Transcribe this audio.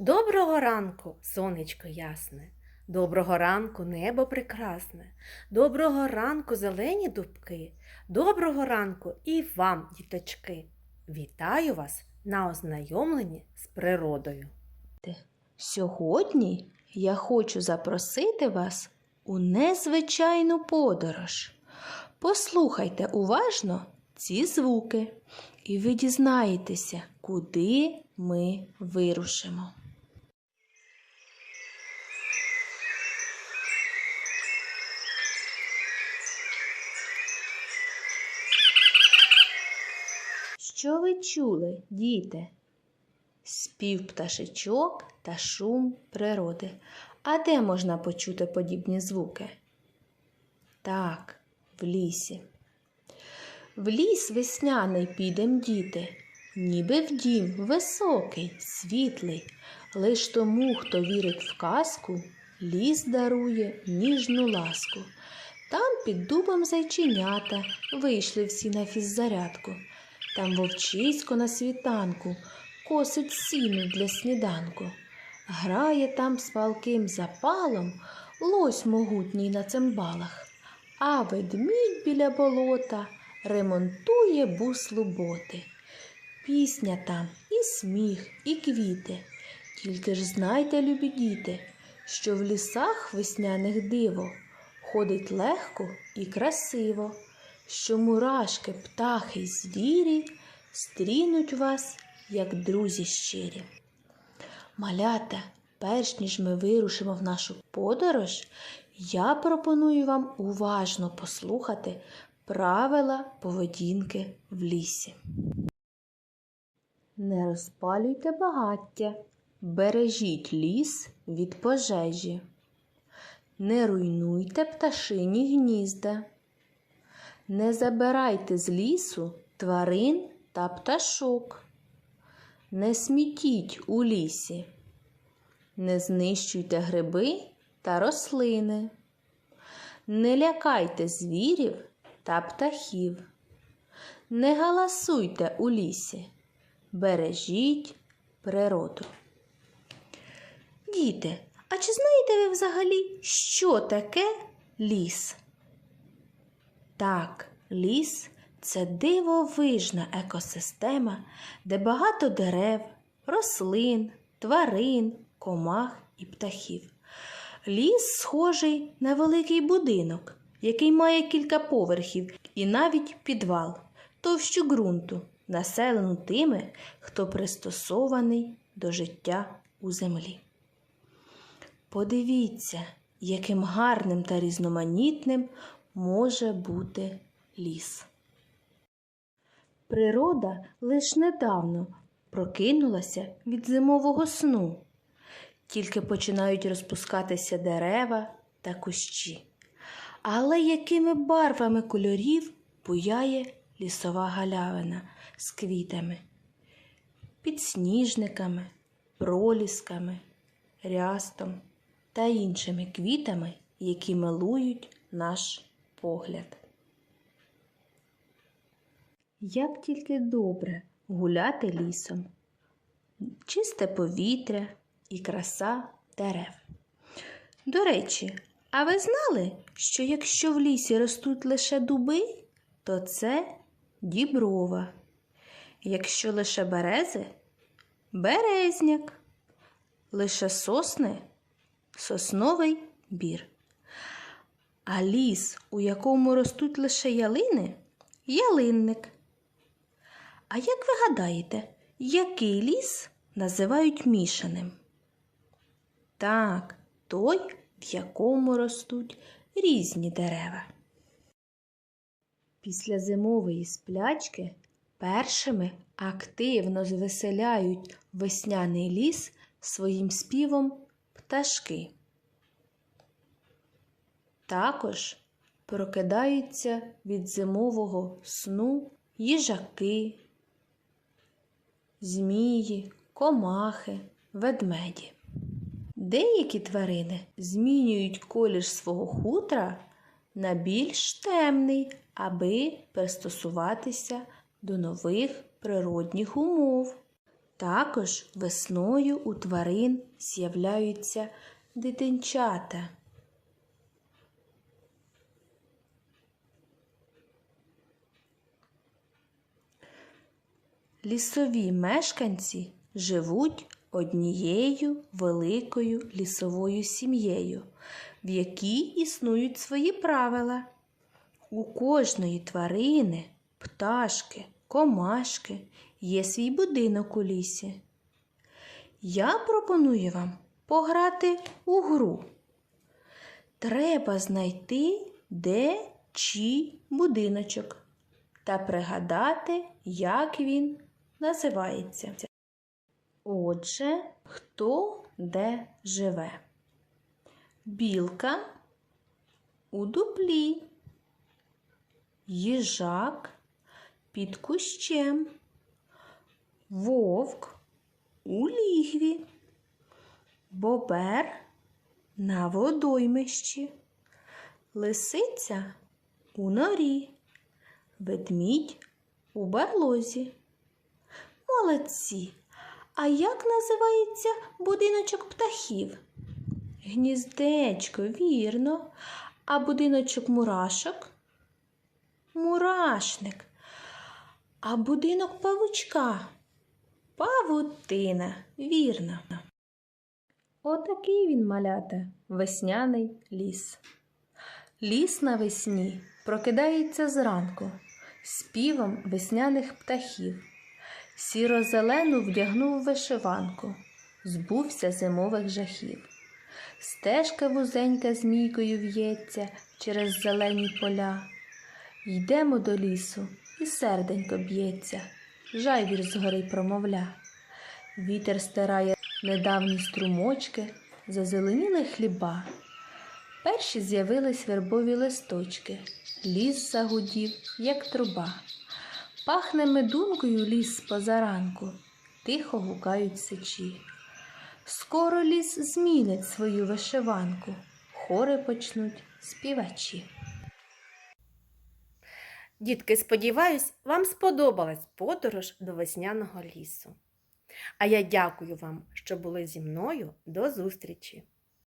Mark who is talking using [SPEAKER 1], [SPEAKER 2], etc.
[SPEAKER 1] Доброго ранку, сонечко ясне, доброго ранку, небо прекрасне, доброго ранку, зелені дубки, доброго ранку і вам, діточки. Вітаю вас на ознайомленні з природою.
[SPEAKER 2] Сьогодні я хочу запросити вас у незвичайну подорож. Послухайте уважно ці звуки, і ви дізнаєтеся, куди ми вирушимо. Що ви чули, діти? Спів пташечок та шум природи. А де можна почути подібні звуки? Так, в лісі. В ліс весняний підем, діти, ніби в дім високий, світлий. Лиш тому, хто вірить в казку, ліс дарує ніжну ласку. Там під дубом зайченята вийшли всі на фіззарядку. Там вовчисько на світанку косить сіну для сніданку. Грає там з палким запалом лось могутній на цимбалах, а ведмідь біля болота ремонтує буслу боти. Пісня там і сміх, і квіти. Тільки ж знайте, любі діти, що в лісах весняних диво ходить легко і красиво, що мурашки, птахи й звірі стрінуть вас, як друзі щирі. Малята, перш ніж ми вирушимо в нашу подорож, я пропоную вам уважно послухати правила поведінки в лісі. Не розпалюйте багаття, бережіть ліс від пожежі. Не руйнуйте пташині гнізда. Не забирайте з лісу тварин та пташок. Не смітіть у лісі. Не знищуйте гриби та рослини. Не лякайте звірів та птахів. Не галасуйте у лісі. Бережіть природу. Діти, а чи знаєте ви взагалі, що таке ліс? Так, ліс це дивовижна екосистема, де багато дерев, рослин, тварин, комах і птахів. Ліс схожий на великий будинок, який має кілька поверхів і навіть підвал, товщу ґрунту, населену тими, хто пристосований до життя у землі. Подивіться, яким гарним та різноманітним може бути ліс. Природа лиш недавно прокинулася від зимового сну, тільки починають розпускатися дерева та кущі. Але якими барвами кольорів буяє лісова галявина з квітами, підсніжниками, пролісками, рястом та іншими квітами, які милують наш погляд. Як тільки добре гуляти лісом, чисте повітря і краса дерев. До речі, а ви знали, що якщо в лісі ростуть лише дуби, то це діброва. Якщо лише берези березняк, лише сосни сосновий бір. А ліс, у якому ростуть лише ялини, ялинник. А як ви гадаєте, який ліс називають мішаним? Так, той, в якому ростуть різні дерева. Після зимової сплячки першими активно звеселяють весняний ліс своїм співом пташки. Також прокидаються від зимового сну їжаки, змії, комахи, ведмеді. Деякі тварини змінюють колір свого хутра на більш темний, аби пристосуватися до нових природних умов. Також весною у тварин з'являються дитинчата. Лісові мешканці живуть однією великою лісовою сім'єю, в якій існують свої правила. У кожної тварини, пташки, комашки є свій будинок у лісі. Я пропоную вам пограти у гру. Треба знайти, де чий будиночок та пригадати, як він називається. Отже, хто де живе? Білка у дуплі, їжак під кущем, вовк у лігві, бобер на водоймищі, лисиця у норі, ведмідь у барлозі. Молодці! А як називається будиночок птахів? Гніздечко, вірно. А будиночок мурашок? Мурашник. А будинок павучка? Павутина, вірно. Отакий він, малята, весняний ліс. Ліс навесні прокидається зранку співом весняних птахів. Сіро-зелену вдягнув вишиванку, збувся зимових жахів. Стежка вузенька змійкою в'ється через зелені поля. Йдемо до лісу, і серденько б'ється, жайвір згори промовля. Вітер стирає недавні струмочки, зазеленіли хліба. Перші з'явились вербові листочки, ліс загудів, як труба. Пахне медункою ліс позаранку, тихо гукають сичі. Скоро ліс змінить свою вишиванку, хори почнуть співачі.
[SPEAKER 1] Дітки, сподіваюсь, вам сподобалась подорож до весняного лісу. А я дякую вам, що були зі мною. До зустрічі!